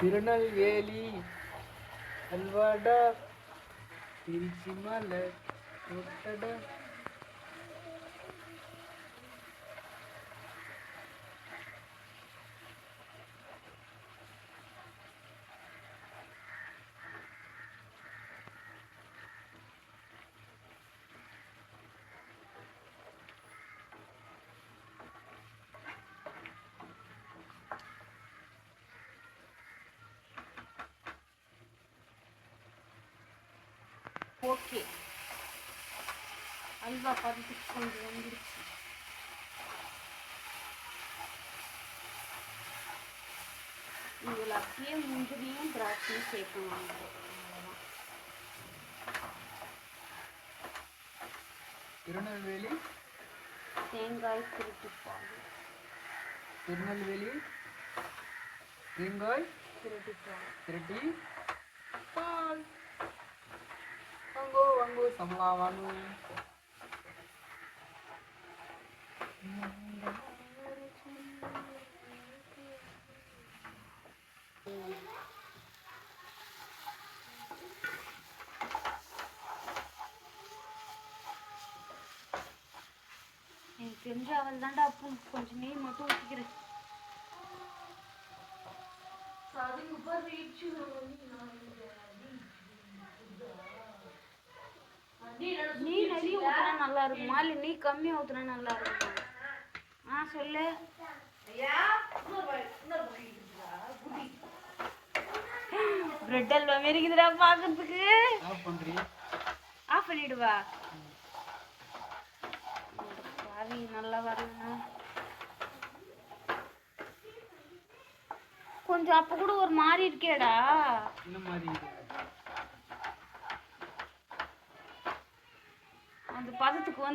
திருநெல்வேலி அல்வாடா திருச்சி மலை ஓகே. அல்வா பதத்துக்கு கொஞ்சம் வந்துருச்சு. இதில் அப்படியே முந்திரியும் திராட்சையும் சேர்க்கணும். திருநெல்வேலி? தேங்காய் திருட்டு பால் திருநெல்வேலி? தேங்காய் திருட்டு பால் திருட்டி కమలావాలు ఇంకేం చేయాలంటే అప్పుడు కొంచెం నెయ్యి మొత్తం ఉతికిరా. సాధింగ్ ఉపర్ రీచ్ நல்லா இருக்குமா இல்லை நீ கம்மியா ஊத்துனா நல்லா இருக்குமா ஆ சொல்லு. பிரெட் அல்வா மாரி இருக்குதுடா பார்க்கறதுக்கு ஆஃப் பண்றீ? ஆஃப் பண்ணிடுவா. பாவி நல்லா வரலண்ணா. கொஞ்சம் அப்ப கூட ஒரு மாதிரி இருக்கேடா. என்ன மாதிரி? அந்த பதத்துக்கு வந்து